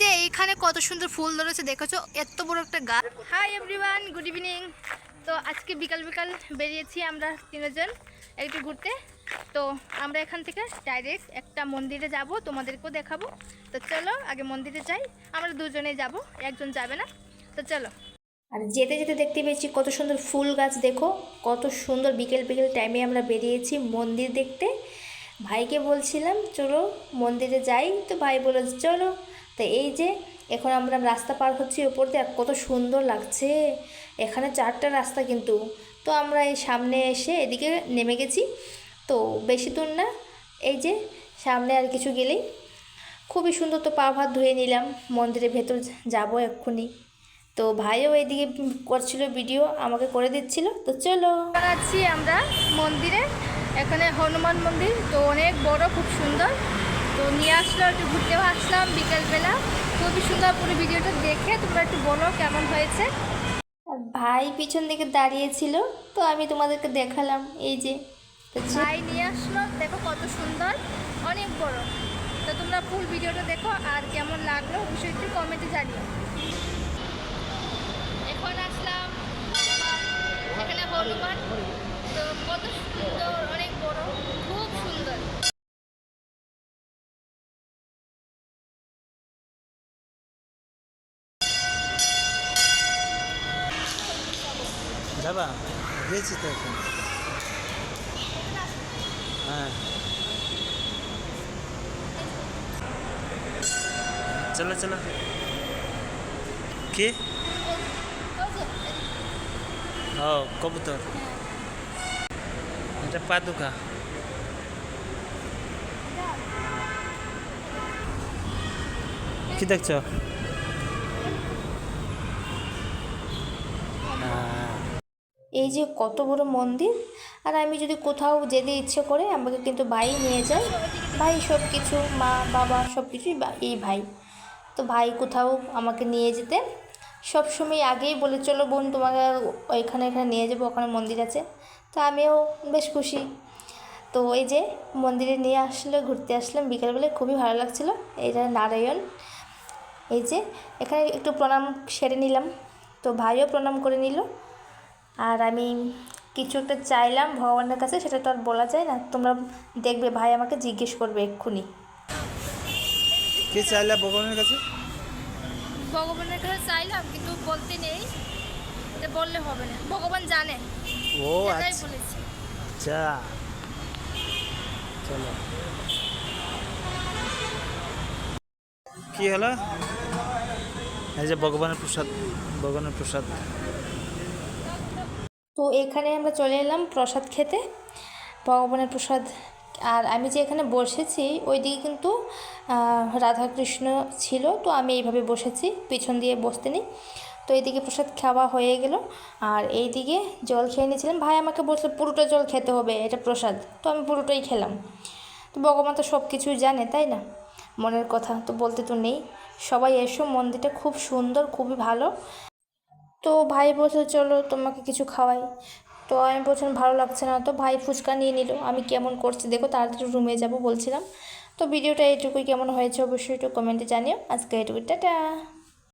যে এইখানে কত সুন্দর ফুল ধরেছে দেখেছ? এত বড় একটা গাছ। হাই এভরিওয়ান গুড ইভিনিং তো আজকে বিকাল বিকাল বেরিয়েছি আমরা তিনজন একটু ঘুরতে। তো আমরা এখান থেকে ডাইরেক্ট একটা মন্দিরে যাব তোমাদেরকেও দেখাবো। তো চলো আগে মন্দিরে যাই। আমরা দুজনেই যাব একজন যাবে না। তো চলো। আর যেতে যেতে দেখতে পেয়েছি কত সুন্দর ফুল গাছ দেখো। কত সুন্দর বিকেল বিকেল টাইমে আমরা বেরিয়েছি মন্দির দেখতে। ভাইকে বলছিলাম চলো মন্দিরে যাই। তো ভাই বলে চলো। তো এই যে এখন আমরা রাস্তা পার হচ্ছি ওপর দিয়ে কত সুন্দর লাগছে। এখানে চারটা রাস্তা কিন্তু। তো আমরা এই সামনে এসে এদিকে নেমে গেছি। তো বেশি দূর না, এই যে সামনে আর কিছু গেলেই। খুবই সুন্দর তো পা ভাত ধুয়ে নিলাম, মন্দিরের ভেতর যাব এক্ষুনি। তো ভাইও এইদিকে করছিল ভিডিও, আমাকে করে দিচ্ছিল। তো চলো। আছি আমরা মন্দিরে, এখানে হনুমান মন্দির, তো অনেক বড়, খুব সুন্দর। তো নিয়ে আসলো একটু ঘুরতেও আসলাম বিকেলবেলা। খুবই সুন্দর পুরো ভিডিওটা দেখে তোমরা একটু বলো কেমন হয়েছে। ভাই পিছন দিকে দাঁড়িয়েছিল তো আমি তোমাদেরকে দেখালাম এই যে- ভাই নিয়ে আসলো দেখো কত সুন্দর অনেক বড়। তো তোমরা ফুল ভিডিওটা দেখো আর কেমন লাগল অবশ্যই একটু কমেন্টে জানিও। এখন আসলাম এখানে হনুমান তো কত সুন্দর অনেক বড় খুব সুন্দর যাবা? গেছি তো এখন। হ্যাঁ। চলো চলো। কি? ও কবুতর। এটা পাদুকা। কি দেখছ? এই যে কত বড় মন্দির। আর আমি যদি কোথাও যেতে ইচ্ছে করে, আমাকে কিন্তু ভাই নিয়ে যায়। ভাই সব কিছু মা, বাবা সব কিছুই এই ভাই। তো ভাই কোথাও আমাকে নিয়ে যেতে। সবসময় আগেই বলে, চলো বোন, তোমাকে ওইখানে, এখানে নিয়ে যাব, ওখানে মন্দির আছে। তো আমিও বেশ খুশি। তো এই যে মন্দিরে নিয়ে আসলো, ঘুরতে আসলাম। বিকালবেলায় খুবই ভালো লাগছিল। এটা নারায়ণ। এই যে এখানে একটু প্রণাম সেরে নিলাম। তো ভাইও প্রণাম করে নিল। আর আমি কিছু একটা চাইলাম ভগবানের কাছে সেটা তো আর বলা যায় না। তোমরা দেখবে ভাই আমাকে জিজ্ঞেস করবে এক্ষুনি। কি চাইলে ভগবানের কাছে? ভগবানের কাছে চাইলাম কিন্তু বলতে নেই। তো বললে হবে না। ভগবান জানে। ও আচ্ছা। আচ্ছা। চলো। কি হলো? এই যে ভগবানের প্রসাদ ভগবানের প্রসাদ। তো এখানে আমরা চলে এলাম প্রসাদ খেতে, ভগবানের প্রসাদ। আর আমি যে এখানে বসেছি, ওইদিকে কিন্তু রাধাকৃষ্ণ ছিল, তো আমি এইভাবে বসেছি, পিছন দিয়ে বসতে নেই। তো এইদিকে প্রসাদ খাওয়া হয়ে গেল। আর এইদিকে জল খেয়ে নিয়েছিলাম। ভাই আমাকে বলছিল পুরোটা জল খেতে হবে, এটা প্রসাদ। তো আমি পুরোটাই খেলাম। তো ভগবান তো সব কিছুই জানে, তাই না? মনের কথা তো বলতে তো নেই। সবাই এসো, মন্দিরটা খুব সুন্দর, খুবই ভালো। তো ভাই বলছে, চলো তোমাকে কিছু খাওয়াই। তো আমি বলছিলাম, ভালো লাগছে না। তো ভাই ফুচকা নিয়ে নিল। আমি কেমন করছি দেখো, তাড়াতাড়ি রুমে যাব বলছিলাম। তো ভিডিওটা এইটুকুই, কেমন হয়েছে অবশ্যই একটু কমেন্টে জানিও। আজকে এটুকু টাটা।